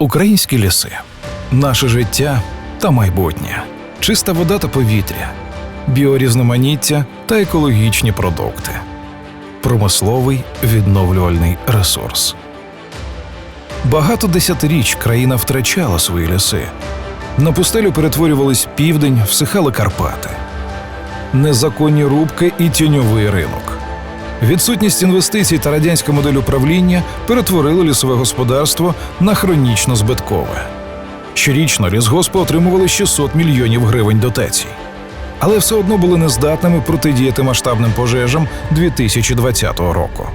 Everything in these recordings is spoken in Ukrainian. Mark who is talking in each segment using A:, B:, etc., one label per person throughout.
A: Українські ліси, наше життя та майбутнє, чиста вода та повітря, біорізноманіття та екологічні продукти, промисловий відновлювальний ресурс. Багато десятиріч країна втрачала свої ліси. На пустелю перетворювались південь, всихали Карпати, незаконні рубки і тіньовий ринок. Відсутність інвестицій та радянська модель управління перетворили лісове господарство на хронічно збиткове. Щорічно лісгоспи отримували 600 мільйонів гривень дотацій, але все одно були нездатними протидіяти масштабним пожежам 2020 року.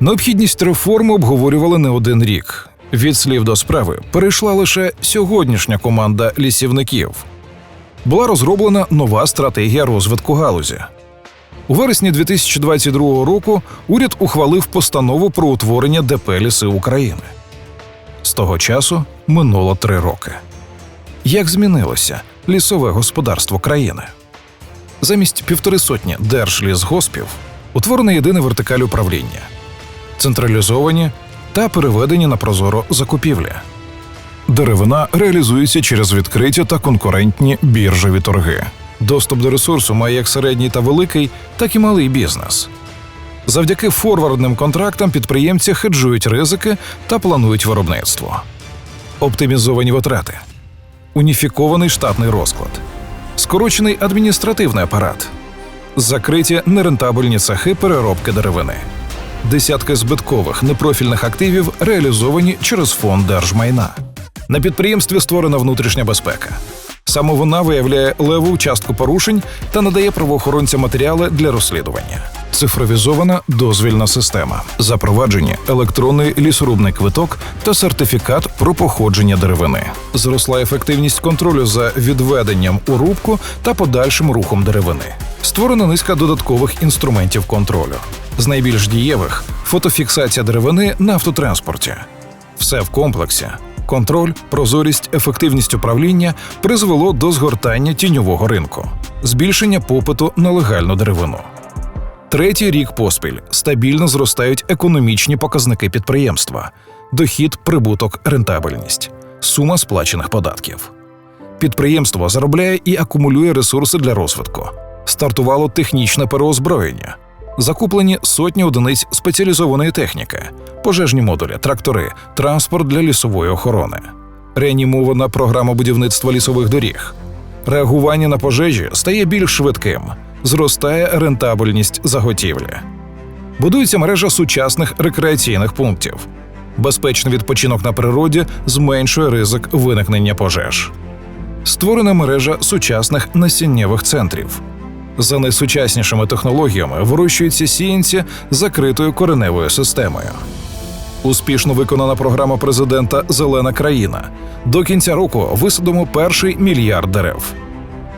A: Необхідність реформи обговорювали не один рік. Від слів до справи перейшла лише сьогоднішня команда лісівників. Була розроблена нова стратегія розвитку галузі. У вересні 2022 року уряд ухвалив постанову про утворення ДП Ліси України. З того часу минуло три роки. Як змінилося лісове господарство країни? Замість півтори сотні держлісгоспів утворена єдина вертикаль управління, централізовані та переведені на прозоро закупівлі. Деревина реалізується через відкриті та конкурентні біржові торги. Доступ до ресурсу має як середній та великий, так і малий бізнес. Завдяки форвардним контрактам підприємці хеджують ризики та планують виробництво, оптимізовані витрати, уніфікований штатний розклад, скорочений адміністративний апарат, закриті нерентабельні цехи переробки деревини, десятки збиткових непрофільних активів реалізовані через фонд держмайна. На підприємстві створена внутрішня безпека. Саме вона виявляє леву частку порушень та надає правоохоронцям матеріали для розслідування. Цифровізована дозвільна система, запроваджені електронний лісорубний квиток та сертифікат про походження деревини. Зросла ефективність контролю за відведенням у рубку та подальшим рухом деревини. Створена низка додаткових інструментів контролю. З найбільш дієвих фотофіксація деревини на автотранспорті. Все в комплексі. Контроль, прозорість, ефективність управління призвело до згортання тіньового ринку, збільшення попиту на легальну деревину. Третій рік поспіль стабільно зростають економічні показники підприємства: дохід, прибуток, рентабельність, сума сплачених податків. Підприємство заробляє і акумулює ресурси для розвитку. Стартувало технічне переозброєння, закуплені сотні одиниць спеціалізованої техніки, пожежні модулі, трактори, транспорт для лісової охорони, реанімована програма будівництва лісових доріг. Реагування на пожежі стає більш швидким, зростає рентабельність заготівлі. Будується мережа сучасних рекреаційних пунктів. Безпечний відпочинок на природі зменшує ризик виникнення пожеж. Створена мережа сучасних насіннєвих центрів. За найсучаснішими технологіями вирощуються сіянці закритою кореневою системою. Успішно виконана програма президента Зелена країна. До кінця року висадимо перший мільярд дерев.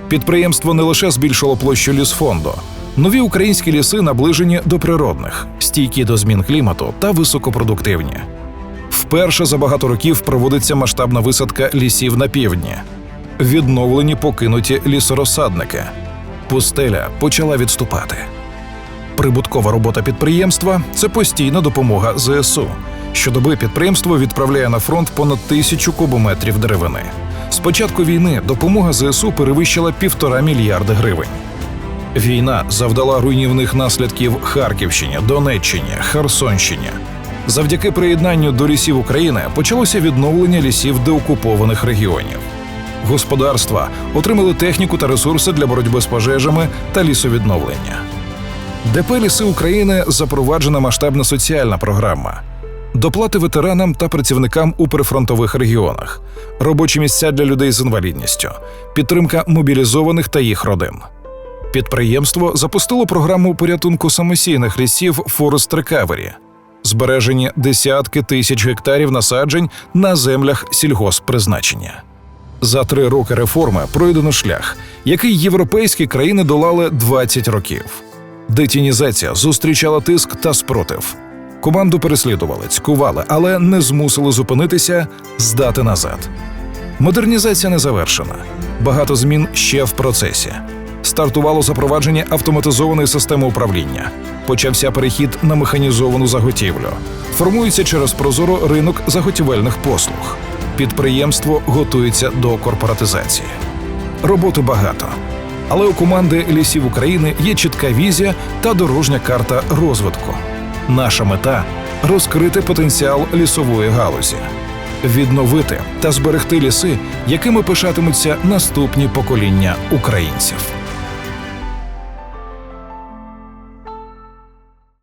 A: Підприємство не лише збільшило площу лісфонду. Нові українські ліси наближені до природних, стійкі до змін клімату та високопродуктивні. Вперше за багато років проводиться масштабна висадка лісів на півдні. Відновлені покинуті лісорозсадники. Пустеля почала відступати. Прибуткова робота підприємства це постійна допомога ЗСУ. Щодоби підприємство відправляє на фронт понад тисячу кубометрів деревини. З початку війни допомога ЗСУ перевищила півтора мільярди гривень. Війна завдала руйнівних наслідків Харківщині, Донеччині, Херсонщині. Завдяки приєднанню до лісів України почалося відновлення лісів деокупованих регіонів. Господарства отримали техніку та ресурси для боротьби з пожежами та лісовідновлення. ДП «Ліси України запроваджена масштабна соціальна програма. Доплати ветеранам та працівникам у прифронтових регіонах, робочі місця для людей з інвалідністю, підтримка мобілізованих та їх родин. Підприємство запустило програму порятунку самосійних лісів Forest Recovery, збережені десятки тисяч гектарів насаджень на землях сільгосппризначення. За три роки реформи пройдено шлях, який європейські країни долали 20 років. Детінізація зустрічала тиск та спротив. Команду переслідували, цькували, але не змусили зупинитися, здати назад. Модернізація не завершена. Багато змін ще в процесі. Стартувало запровадження автоматизованої системи управління. Почався перехід на механізовану заготівлю. Формується через прозоро ринок заготівельних послуг. Підприємство готується до корпоратизації. Роботи багато. Але у команди лісів України є чітка візія та дорожня карта розвитку. Наша мета розкрити потенціал лісової галузі, відновити та зберегти ліси, якими пишатимуться наступні покоління українців.